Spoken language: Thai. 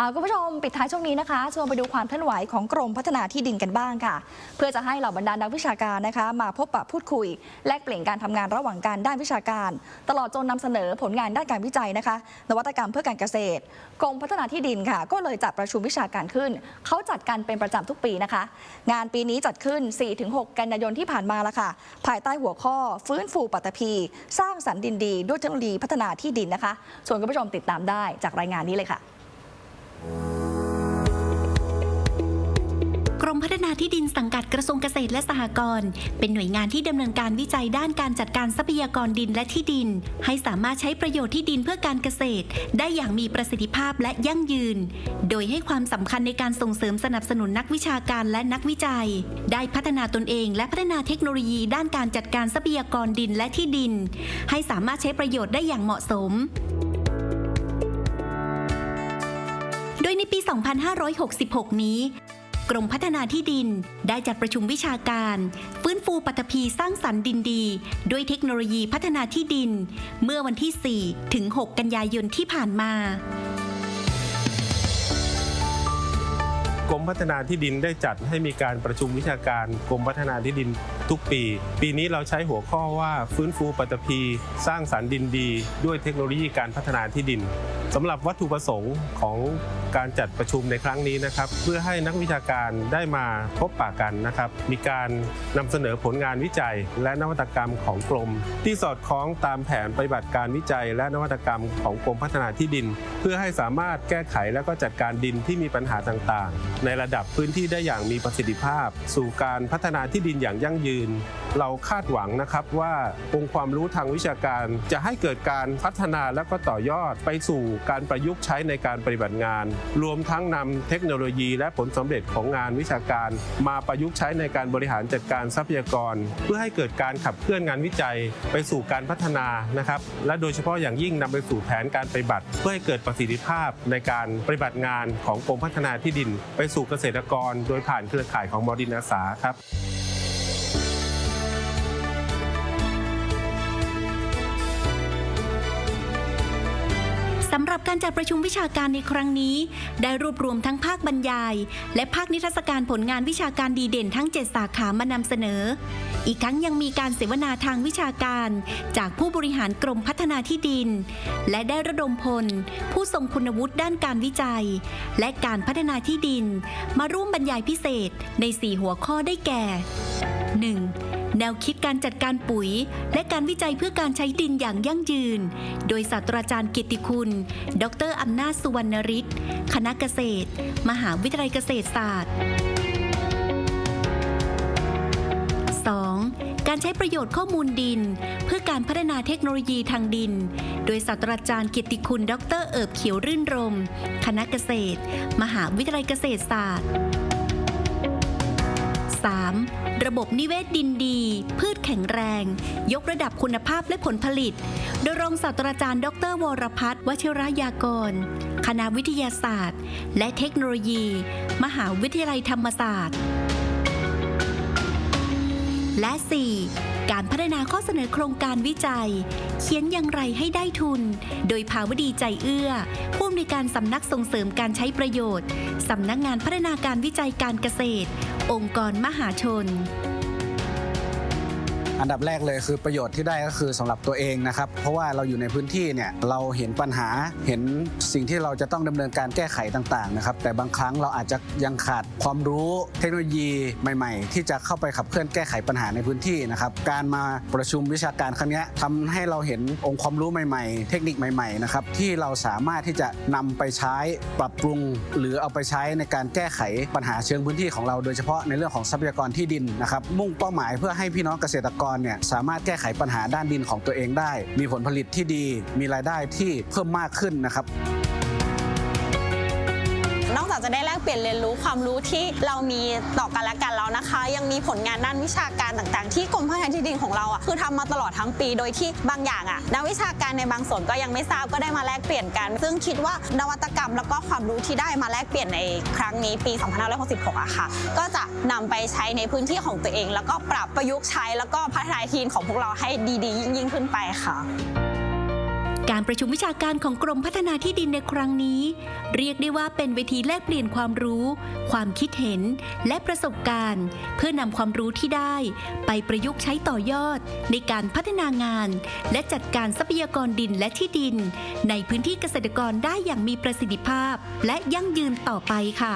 ่าคุณผู้ชมปิดท้ายช่วงนี้นะคะชวนไปดูความเคลื่อนไหวของกรมพัฒนาที่ดินกันบ้างค่ะ เพื่อจะให้เหล่าบรรดานักวิชาการนะคะ มาพบปะพูดคุย แลกเปลี่ยนการทำงานระหว่างการด้านวิชาการ ตลอดจนนำเสนอผลงานด้านการวิจัยนะคะ นวัตกรรมเพื่อการเกษตร กรมพัฒนาที่ดินค่ะ ก็เลยจัดประชุมวิชาการขึ้น เขาจัดกันเป็นประจำทุกปีนะคะ งานปีนี้จัดขึ้น 4-6 กันยายนที่ผ่านมาละค่ะ ภายใต้หัวข้อ ฟื้นฟูปัตตภีสร้างสรรค์ดินดี ด้วยเทคโนโลยีพัฒนาที่ดินนะคะส่วนคุณผู้ชมติดตามได้จากรายงานนี้เลยค่ะ มพัฒนาที่ดินสังกัดกระทรวงเกษตรและสหกรณ์เป็นหน่วยงานที่ดำเนินการวิจัยด้านการจัดการทรัพยากรดินและที่ดิน ให้สามารถใช้ประโยชน์ที่ดินเพื่อการเกษตร ได้อย่างมีประสิทธิภาพและยั่งยืน โดยให้ความสำคัญในการส่งเสริมสนับสนุนนักวิชาการและนักวิจัย ได้พัฒนาตนเองและพัฒนาเทคโนโลยี ด้านการจัดการทรัพยากรดินและที่ดิน ให้สามารถใช้ประโยชน์ได้อย่างเหมาะสมโดยในปี 2566 นี้ กรมพัฒนาที่ดิน ได้จัดประชุมวิชาการ ฟื้นฟูปัตภีสร้างสรรค์ดินดี ด้วยเทคโนโลยีพัฒนาที่ดิน เมื่อวันที่ 4 ถึง 6 กันยายนที่ผ่านมากรมพัฒนาที่ดินได้จัดให้มีการประชุมวิชาการกรมพัฒนาที่ดินทุกปี ปีนี้เราใช้หัวข้อว่าฟื้นฟูปัตตภีสร้างสารรค์ดินดี ด้วยเทคโนโลยีการพัฒนาที่ดินสำหรับวัตถุประสงค์ของ การจัดประชุมในครั้งนี้นะครับ เพื่อให้นักวิชาการได้มาพบปะกันนะครับ มีการนำเสนอผลงานวิจัย และนวัตกรรมของกรม ที่สอดคล้องตามแผนปฏิบัติการวิจัย และนวัตกรรมของกรมพัฒนาที่ดิน เพื่อให้สามารถแก้ไขและก็จัดการดินที่มีปัญหาต่างๆ ในระดับพื้นที่ได้อย่างมีประสิทธิภาพ สู่การพัฒนาที่ดินอย่างยั่งยืนเราคาดหวังนะครับว่าองค์ความรู้ทางวิชาการ จะให้เกิดการพัฒนาและก็ต่อยอดไปสู่การประยุกต์ใช้ในการปฏิบัติงาน รวมทั้งนำเทคโนโลยีและผลสำเร็จของงานวิชาการ มาประยุกต์ใช้ในการบริหารจัดการทรัพยากร เพื่อให้เกิดการขับเคลื่อนงานวิจัย ไปสู่การพัฒนานะครับและโดยเฉพาะอย่างยิ่งนำไปสู่แผนการปฏิบัติ เพื่อให้เกิดประสิทธิภาพในการปฏิบัติงานของกรมพัฒนาที่ดิน ไปสู่เกษตรกร โดยผ่านเครือข่ายของมอดินอาสาครับ สำหรับการจัดประชุมวิชาการในครั้งนี้ ได้รวบรวมทั้งภาคบรรยาย และภาคนิทรรศการผลงานวิชาการดีเด่นทั้ง 7 สาขามานำเสนอ อีกทั้งยังมีการเสวนาทางวิชาการ จากผู้บริหารกรมพัฒนาที่ดิน และได้ระดมพล ผู้ทรงคุณวุฒิด้านการวิจัย และการพัฒนาที่ดิน มาร่วมบรรยายพิเศษใน 4 หัวข้อได้แก่ 1. แนวคิดการจัดการปุ๋ย และการวิจัยเพื่อการใช้ดินอย่างยั่งยืน โดยศาสตราจารย์กียรติคุณ ดรอำนาจสุวรรณฤทธิ์คณะเกษตร มหาวิทยาลัยเกษตรศาสตร์ 2. การใช้ประโยชน์ข้อมูลดิน เพื่อการพัฒนาเทคโนโลยีทางดิน โดยศาสตราจารย์กียรติคุณ ดรเอิบเขียวรื่นรม คณะเกษตร มหาวิทยาลัยเกษตรศาสตร์ 3. ระบบนิเวศดินดี พืชแข็งแรง ยกระดับคุณภาพและผลผลิต โดยรองศาสตราจารย์ ดร วรพัฒน์วชิรยากร คณะวิทยาศาสตร์ และเทคโนโลยี มหาวิทยาลัยธรรมศาสตร์ และ 4. การพัฒนาข้อเสนอโครงการวิจัย เขียนอย่างไรให้ได้ทุน โดยภาวดีใจเอื้อ ผู้อำนวยการสำนักส่งเสริมการใช้ประโยชน์ สำนักงานพัฒนาการวิจัยการเกษตร องค์กรมหาชน อันดับแรกเลยคือประโยชน์ที่ได้ก็คือสำหรับตัวเองนะครับ เพราะว่าเราอยู่ในพื้นที่เนี่ยเราเห็นปัญหาเห็นสิ่งที่เราจะต้องดำเนินการแก้ไขต่างๆนะครับแต่บางครั้งเราอาจจะยังขาดความรู้เทคโนโลยีใหม่ ๆ ที่จะเข้าไปขับเคลื่อนแก้ไขปัญหาในพื้นที่นะครับการมาประชุมวิชาการครั้งนี้ทำให้เราเห็นองค์ความรู้ใหม่ ๆ เทคนิคใหม่ๆนะครับที่เราสามารถที่จะนำไปใช้ปรับปรุง หรือเอาไปใช้ในการแก้ไขปัญหาเชิงพื้นที่ของเราโดยเฉพาะในเรื่องของทรัพยากรที่ดินนะครับมุ่งเป้าหมายเพื่อให้พี่น้องเกษตรกรเนี่ยสามารถแก้ไขปัญหาด้านดินของตัวเองได้ มีผลผลิตที่ดี มีรายได้ที่เพิ่มมากขึ้นนะครับ จากจะได้แลกเปลี่ยนเรียนรู้ความรู้ที่เรามีต่อกันและกันแล้วนะคะ ยังมีผลงานด้านวิชาการต่างๆ ที่กรมพัฒนาที่ดินของเราอะคือทำมาตลอดทั้งปี โดยที่บางอย่างอะนักวิชาการในบางส่วนก็ยังไม่ทราบก็ได้มาแลกเปลี่ยนกัน ซึ่งคิดว่านวัตกรรมแล้วก็ความรู้ที่ได้มาแลกเปลี่ยนในครั้งนี้ปี 2566อะค่ะ ก็จะนำไปใช้ในพื้นที่ของตัวเอง แล้วก็ปรับประยุกต์ใช้แล้วก็พัฒนาทีมของพวกเราให้ดีๆ ยิ่งๆขึ้นไปค่ะ การประชุมวิชาการของกรมพัฒนาที่ดินในครั้งนี้ เรียกได้ว่าเป็นเวทีแลกเปลี่ยนความรู้ ความคิดเห็น และประสบการณ์ เพื่อนำความรู้ที่ได้ ไปประยุกต์ใช้ต่อยอด ในการพัฒนางาน และจัดการทรัพยากรดินและที่ดิน ในพื้นที่เกษตรกรได้อย่างมีประสิทธิภาพ และยั่งยืนต่อไปค่ะ